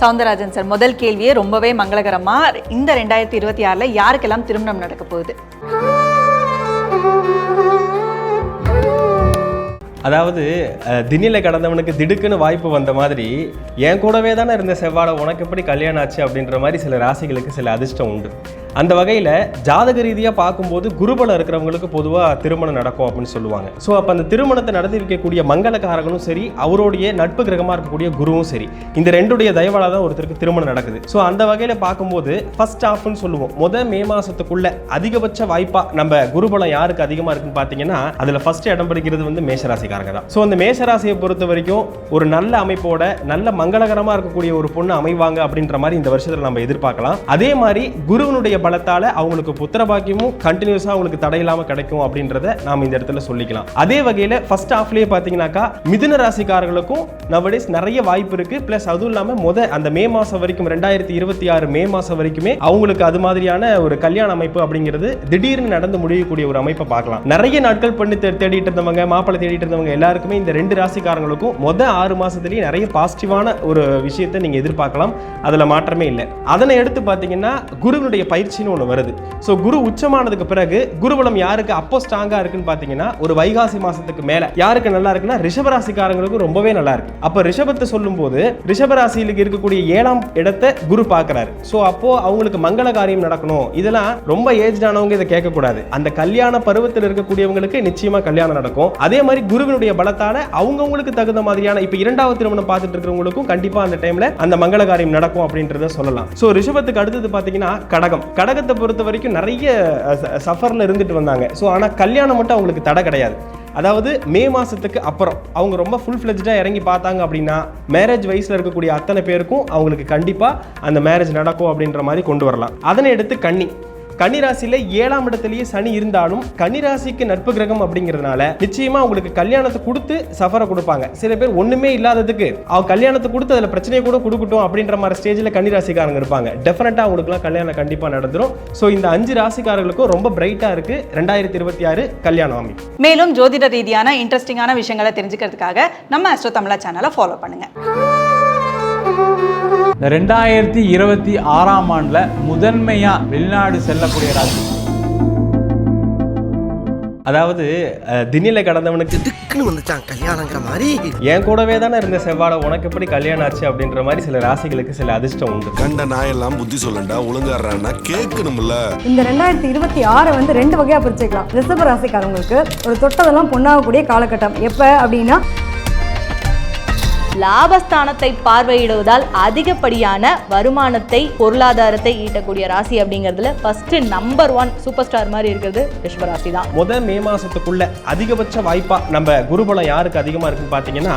Soundararajan sir முதல் கேள்வியே ரொம்பவே மங்களகரமா இந்த ரெண்டாயிரத்தி இருபத்தி ஆறுல யாருக்கெல்லாம் திருமணம் நடக்க போகுது? அதாவது அஹ், திண்ணில கடந்தவனுக்கு திடுக்குன்னு வாய்ப்பு வந்த மாதிரி என் கூடவே தானே இருந்த செவ்வாழை உனக்கு எப்படி கல்யாணம் ஆச்சு அப்படின்ற மாதிரி சில ராசிகளுக்கு சில அதிர்ஷ்டம் உண்டு. அந்த வகையில் ஜாதக ரீதியாக பார்க்கும்போது குருபலம் இருக்கிறவங்களுக்கு பொதுவாக திருமணம் நடக்கும் அப்படின்னு சொல்லுவாங்க. ஸோ அப்போ அந்த திருமணத்தை நடத்தி வைக்கக்கூடிய மங்களக்காரகனும் சரி அவருடைய நட்பு கிரகமாக இருக்கக்கூடிய குருவும் சரி இந்த ரெண்டுடைய தயவால தான் ஒருத்தருக்கு திருமணம் நடக்குது. ஸோ அந்த வகையில் பார்க்கும்போது ஃபர்ஸ்ட் ஆஃப்னு சொல்லுவோம். முத மே மாசத்துக்குள்ள அதிகபட்ச வாய்ப்பா நம்ம குருபலம் யாருக்கு அதிகமாக இருக்குன்னு பார்த்தீங்கன்னா அதில் ஃபர்ஸ்ட் இடம் பிடிக்கிறது வந்து மேஷராசிக்காரங்க தான். ஸோ அந்த மேஷராசியை பொறுத்த வரைக்கும் ஒரு நல்ல அமைப்போட நல்ல மங்களகரமாக இருக்கக்கூடிய ஒரு பொண்ணு அமைவாங்க அப்படின்ற மாதிரி இந்த வருஷத்தில் நம்ம எதிர்பார்க்கலாம். அதே மாதிரி குருவனுடைய பலத்தால அவங்களுக்கு புத்திர பாக்கியமும் கண்டினியூஸாக அவங்களுக்கு தடையில்லாமல் கிடைக்கும் அப்படின்றத நாம் இந்த இடத்துல சொல்லிக்கலாம். அதே வகையில் ஃபர்ஸ்ட் ஹாஃப்லேயே பார்த்தீங்கன்னாக்கா மிதுன ராசிக்காரர்களுக்கும் நவடேஸ் நிறைய வாய்ப்பு இருக்கு. ப்ளஸ் அதுவும் இல்லாமல் முத அந்த மே மாதம் வரைக்கும் ரெண்டாயிரத்தி இருபத்தி ஆறு மே மாதம் வரைக்குமே அவங்களுக்கு அது மாதிரியான ஒரு கல்யாண அமைப்பு அப்படிங்கிறது திடீர்னு நடந்து முடியக்கூடிய ஒரு அமைப்பை பார்க்கலாம். நிறைய நாட்கள் பண்ணி தேடிட்டு இருந்தவங்க மாப்பிள்ளை தேடிட்டு இருந்தவங்க எல்லாருக்குமே இந்த ரெண்டு ராசிக்காரங்களுக்கும் மொத ஆறு மாசத்துலயே நிறைய பாசிட்டிவான ஒரு விஷயத்தை நீங்க எதிர்பார்க்கலாம். அதுல மாற்றமே இல்லை. அதனை எடுத்து பார்த்தீங்கன்னா குருவினுடைய பயிற்சி பயிற்சின்னு ஒன்று வருது. ஸோ குரு உச்சமானதுக்கு பிறகு குருபலம் யாருக்கு அப்போ ஸ்ட்ராங்கா இருக்குன்னு பார்த்தீங்கன்னா ஒரு வைகாசி மாசத்துக்கு மேல. யாருக்கு நல்லா இருக்குன்னா ரிஷபராசிக்காரங்களுக்கு ரொம்பவே நல்லா இருக்கு. அப்போ ரிஷபத்தை சொல்லும்போது ரிஷபராசியிலுக்கு இருக்கக்கூடிய ஏழாம் இடத்தை குரு பார்க்குறாரு ஸோ அப்போ அவங்களுக்கு மங்கள காரியம் நடக்கணும். இதெல்லாம் ரொம்ப ஏஜ் ஆனவங்க இதை கேட்கக்கூடாது. அந்த கல்யாண பருவத்தில் இருக்கக்கூடியவங்களுக்கு நிச்சயமா கல்யாணம் நடக்கும். அதே மாதிரி குருவினுடைய பலத்தால அவங்கவுங்களுக்கு தகுந்த மாதிரியான இப்போ இரண்டாவது திருமணம் பார்த்துட்டு இருக்கிறவங்களுக்கும் கண்டிப்பாக அந்த டைம்ல அந்த மங்கள காரியம் நடக்கும் அப்படின்றத சொல்லலாம். ஸோ ரிஷபத்துக்கு அடுத்தது பார்த்தீங்கன்னா கடகம். கடகத்தை பொறுத்த வரைக்கும் நிறைய சஃபரில் இருந்துட்டு வந்தாங்க. ஸோ ஆனால் கல்யாணம் மட்டும் அவங்களுக்கு தடை கிடையாது. அதாவது மே மாதத்துக்கு அப்புறம் அவங்க ரொம்ப ஃபுல் ஃப்ளெஜ்டாக இறங்கி பார்த்தாங்க அப்படின்னா மேரேஜ் வயசில் இருக்கக்கூடிய அத்தனை பேருக்கும் அவங்களுக்கு கண்டிப்பாக அந்த மேரேஜ் நடக்கும் அப்படின்ற மாதிரி கொண்டு வரலாம். அதனை எடுத்து கன்னி கன்னிராசியில ஏழாம் இடத்துலயே சனி இருந்தாலும் கன்னிராசிக்கு நட்பு கிரகம் அப்படிங்கிறதுனால நிச்சயமா அவங்களுக்கு கல்யாணத்தை கொடுத்து சஃபரை கொடுப்பாங்க. சில பேர் ஒண்ணுமே இல்லாததுக்கு அவங்க கல்யாணத்தை கொடுத்து அதுல பிரச்சனையை கூட கொடுக்கட்டும் அப்படின்ற மாதிரி ஸ்டேஜ்ல கன்னிராசிக்காரங்க இருப்பாங்க. டெஃபினட்டா அவங்களுக்குலாம் கல்யாணம் கண்டிப்பா நடந்துரும். ஸோ இந்த அஞ்சு ராசிக்காரர்களுக்கும் ரொம்ப பிரைட்டா இருக்கு. ரெண்டாயிரத்தி இருபத்தி ஆறு கல்யாணம் அமைப்பு மேலும் ஜோதிட ரீதியான இன்ட்ரெஸ்டிங்கான விஷயங்களை தெரிஞ்சுக்கிறதுக்காக நம்ம அஸ்ட்ரோ தமிழா சேனலை ஃபாலோ பண்ணுங்க. இந்த ரெண்டாயிரத்தி இருபத்தி ஆறாம் ஆண்டில் முதன்மையாக வெளிநாடு செல்லக்கூடிய ராசி அதாவது திண்ணில கடந்தவனுக்கு திக்குன்னு வந்துச்சான் கல்யாணங்கிற மாதிரி. என் கூடவே தானே இருந்த செவ்வாழை உனக்கு எப்படி கல்யாணம் ஆச்சு அப்படின்ற மாதிரி சில ராசிகளுக்கு சில அதிர்ஷ்டம் உண்டு. கண்ட நாயெல்லாம் புத்தி சொல்லண்டா ஒழுங்காடுறான்னா கேட்கணும்ல. இந்த ரெண்டாயிரத்தி இருபத்தி ஆறை வந்து ரெண்டு வகையாக பிரிச்சுக்கலாம். ரிஷப ராசிக்காரங்களுக்கு ஒரு தொட்டதெல்லாம் பொண்ணாகக்கூடிய காலகட்டம். எப்போ அப்படின்னா லாபஸ்தானத்தை பார்வையிடுவதால் அதிகப்படியான வருமானத்தை பொருளாதாரத்தை ஈட்டக்கூடிய ராசி அப்படிங்கிறதுல first number one super star மாதிரி இருக்கிறது ரிஷபராசி தான் முத மே மாசத்துக்குள்ள அதிகபட்ச வாய்ப்பா நம்ம குருபலம் யாருக்கு அதிகமா இருக்குன்னு பாத்தீங்கன்னா